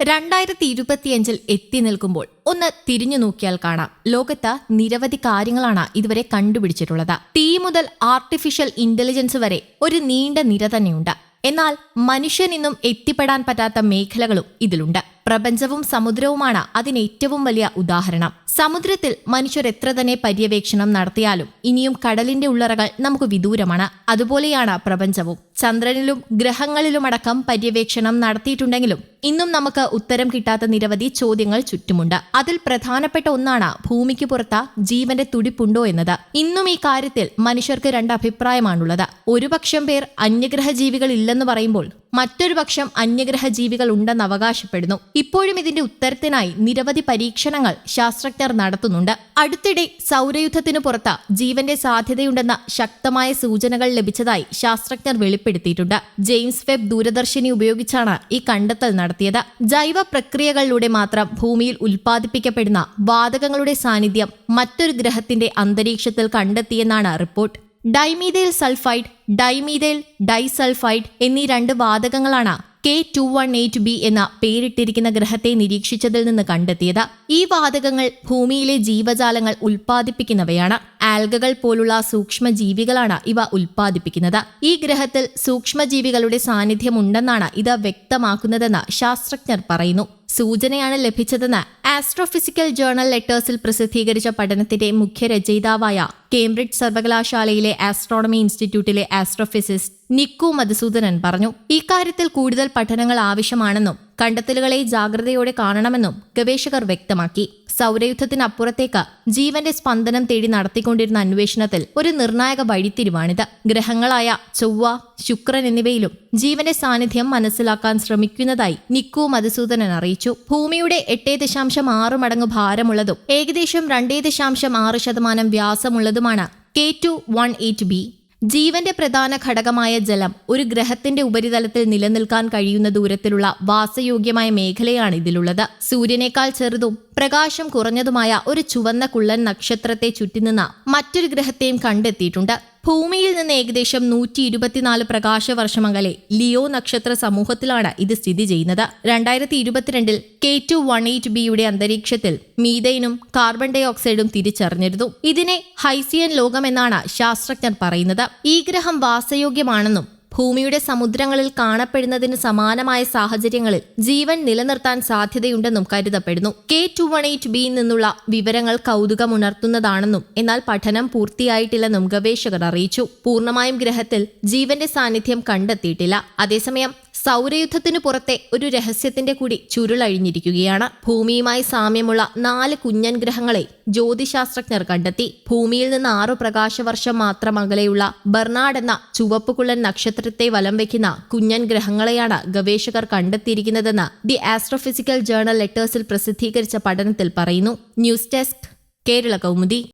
രണ്ടായിരത്തി ഇരുപത്തിയഞ്ചിൽ എത്തി നിൽക്കുമ്പോൾ ഒന്ന് തിരിഞ്ഞു നോക്കിയാൽ കാണാം. ലോകത്ത് നിരവധി കാര്യങ്ങളാണ് ഇതുവരെ കണ്ടുപിടിച്ചിട്ടുള്ളത്. തീ മുതൽ ആർട്ടിഫിഷ്യൽ ഇന്റലിജൻസ് വരെ ഒരു നീണ്ട നിര തന്നെയുണ്ട്. എന്നാൽ മനുഷ്യൻ ഇന്നും എത്തിപ്പെടാൻ പറ്റാത്ത മേഖലകളും ഇതിലുണ്ട്. പ്രപഞ്ചവും സമുദ്രവുമാണ് അതിന് ഏറ്റവും വലിയ ഉദാഹരണം. സമുദ്രത്തിൽ മനുഷ്യർ എത്ര തന്നെ പര്യവേക്ഷണം നടത്തിയാലും ഇനിയും കടലിന്റെ ഉള്ളറകൾ നമുക്ക് വിദൂരമാണ്. അതുപോലെയാണ് പ്രപഞ്ചവും. ചന്ദ്രനിലും ഗ്രഹങ്ങളിലുമടക്കം പര്യവേക്ഷണം നടത്തിയിട്ടുണ്ടെങ്കിലും ഇന്നും നമുക്ക് ഉത്തരം കിട്ടാത്ത നിരവധി ചോദ്യങ്ങൾ ചുറ്റുമുണ്ട്. അതിൽ പ്രധാനപ്പെട്ട ഒന്നാണ് ഭൂമിക്ക് പുറത്ത ജീവന്റെ തുടിപ്പുണ്ടോ എന്നത്. ഇന്നും ഈ കാര്യത്തിൽ മനുഷ്യർക്ക് രണ്ട് അഭിപ്രായമാണുള്ളത്. ഒരു പക്ഷം പേർ അന്യഗ്രഹ ജീവികൾ ഇല്ലെന്ന് പറയുമ്പോൾ മറ്റൊരു പക്ഷം അന്യഗ്രഹ ജീവികൾ ഉണ്ടെന്ന് അവകാശപ്പെടുന്നു. ഇപ്പോഴും ഇതിന്റെ ഉത്തരത്തിനായി നിരവധി പരീക്ഷണങ്ങൾ ശാസ്ത്രജ്ഞർ നടത്തുന്നുണ്ട്. അടുത്തിടെ സൗരയുദ്ധത്തിനു പുറത്ത് ജീവന്റെ സാധ്യതയുണ്ടെന്ന ശക്തമായ സൂചനകൾ ലഭിച്ചതായി ശാസ്ത്രജ്ഞർ വെളിപ്പെടുത്തിയിട്ടുണ്ട്. ജെയിംസ് വെബ് ദൂരദർശിനി ഉപയോഗിച്ചാണ് ഈ കണ്ടെത്തൽ നടത്തിയത്. ജൈവ പ്രക്രിയകളിലൂടെ മാത്രം ഭൂമിയിൽ ഉൽപ്പാദിപ്പിക്കപ്പെടുന്ന വാതകങ്ങളുടെ സാന്നിധ്യം മറ്റൊരു ഗ്രഹത്തിന്റെ അന്തരീക്ഷത്തിൽ കണ്ടെത്തിയെന്നാണ് report. Dimethyl sulphide dimethyl disulfide എന്നീ രണ്ട് വാതകങ്ങളാണ് K two one eight B എന്ന പേരിട്ടിരിക്കുന്ന ഗ്രഹത്തെ നിരീക്ഷിച്ചതിൽ നിന്ന് കണ്ടെത്തിയത്. ഈ വാതകങ്ങൾ ഭൂമിയിലെ ജീവജാലങ്ങൾ ഉൽപ്പാദിപ്പിക്കുന്നവയാണ്. ആൽഗകൾ പോലുള്ള സൂക്ഷ്മജീവികളാണ് ഇവ ഉൽപ്പാദിപ്പിക്കുന്നത്. ഈ ഗ്രഹത്തിൽ സൂക്ഷ്മജീവികളുടെ സാന്നിധ്യമുണ്ടെന്നാണ് ഇത് വ്യക്തമാക്കുന്നതെന്ന് ശാസ്ത്രജ്ഞർ പറയുന്നു. സൂചനയാണ് ലഭിച്ചതെന്ന് ആസ്ട്രോഫിസിക്കൽ ജേണൽ ലെറ്റേഴ്സിൽ പ്രസിദ്ധീകരിച്ച പഠനത്തിന്റെ മുഖ്യ രചയിതാവായ കേംബ്രിഡ്ജ് സർവകലാശാലയിലെ ആസ്ട്രോണമി ഇൻസ്റ്റിറ്റ്യൂട്ടിലെ ആസ്ട്രോഫിസിസ്റ്റ് നിക്കു മധുസൂദനൻ പറഞ്ഞു ഇക്കാര്യത്തിൽ കൂടുതൽ പഠനങ്ങൾ ആവശ്യമാണെന്നും കണ്ടെത്തലുകളെ ജാഗ്രതയോടെ കാണണമെന്നും ഗവേഷകർ വ്യക്തമാക്കി. സൗരയുദ്ധത്തിനപ്പുറത്തേക്ക് ജീവന്റെ സ്പന്ദനം തേടി നടത്തിക്കൊണ്ടിരുന്ന അന്വേഷണത്തിൽ ഒരു നിർണായക വഴിത്തിരിവാണിത്. ഗ്രഹങ്ങളായ ചൊവ്വ ശുക്രൻ എന്നിവയിലും ജീവന്റെ സാന്നിധ്യം മനസ്സിലാക്കാൻ ശ്രമിക്കുന്നതായി നിക്കു മധുസൂദനൻ അറിയിച്ചു. ഭൂമിയുടെ എട്ടേ ദശാംശം ആറ് മടങ്ങ് ഭാരമുള്ളതും ഏകദേശം രണ്ടേ ദശാംശം ആറ് ശതമാനം വ്യാസമുള്ളതുമാണ് K two one eight B. ജീവന്റെ പ്രധാന ഘടകമായ ജലം ഒരു ഗ്രഹത്തിന്റെ ഉപരിതലത്തിൽ നിലനിൽക്കാൻ കഴിയുന്ന ദൂരത്തിലുള്ള വാസയോഗ്യമായ മേഖലയാണ് ഇതിലുള്ളത്. സൂര്യനേക്കാൾ ചെറുതും പ്രകാശം കുറഞ്ഞതുമായ ഒരു ചുവന്ന കുള്ളൻ നക്ഷത്രത്തെ ചുറ്റിനിന്ന മറ്റൊരു ഗ്രഹത്തെയും കണ്ടെത്തിയിട്ടുണ്ട്. ഭൂമിയിൽ നിന്ന് ഏകദേശം നൂറ്റി ഇരുപത്തിനാല് പ്രകാശ വർഷമകലെ ലിയോ നക്ഷത്ര സമൂഹത്തിലാണ് ഇത് സ്ഥിതി ചെയ്യുന്നത്. രണ്ടായിരത്തി ഇരുപത്തിരണ്ടിൽ കെ ടു വൺ എയ്റ്റ് ബിയുടെ അന്തരീക്ഷത്തിൽ മീതൈനും കാർബൺ ഡൈ ഓക്സൈഡും തിരിച്ചറിഞ്ഞിരുന്നു. ഇതിനെ ഹൈസിയൻ ലോകമെന്നാണ് ശാസ്ത്രജ്ഞർ പറയുന്നത്. ഈ ഗ്രഹം വാസയോഗ്യമാണെന്നും ഭൂമിയുടെ സമുദ്രങ്ങളിൽ കാണപ്പെടുന്നതിന് സമാനമായ സാഹചര്യങ്ങളിൽ ജീവൻ നിലനിർത്താൻ സാധ്യതയുണ്ടെന്നും കരുതപ്പെടുന്നു. കെ ടു വൺ എയ്റ്റ് ബിയിൽ നിന്നുള്ള വിവരങ്ങൾ കൗതുകമുണർത്തുന്നതാണെന്നും എന്നാൽ പഠനം പൂർത്തിയായിട്ടില്ലെന്നും ഗവേഷകർ അറിയിച്ചു. പൂർണമായും ഗ്രഹത്തിൽ ജീവന്റെ സാന്നിധ്യം കണ്ടെത്തിയിട്ടില്ല. അതേസമയം സൗരയുദ്ധത്തിനു പുറത്തെ ഒരു രഹസ്യത്തിന്റെ കൂടി ചുരുളഴിഞ്ഞിരിക്കുകയാണ്. ഭൂമിയുമായി സാമ്യമുള്ള നാല് കുഞ്ഞൻ ഗ്രഹങ്ങളെ ജ്യോതിശാസ്ത്രജ്ഞർ കണ്ടെത്തി. ഭൂമിയിൽ നിന്ന് ആറു പ്രകാശവർഷം മാത്രം അകലെയുള്ള ബർണാഡ് എന്ന ചുവപ്പുകുള്ളൻ നക്ഷത്രത്തെ വലം വയ്ക്കുന്ന കുഞ്ഞൻ ഗ്രഹങ്ങളെയാണ് ഗവേഷകർ കണ്ടെത്തിയിരിക്കുന്നതെന്ന് ദി ആസ്ട്രോഫിസിക്കൽ ജേർണൽ ലെറ്റേഴ്സിൽ പ്രസിദ്ധീകരിച്ച പഠനത്തിൽ പറയുന്നു. News desk Kerala Kaumudi.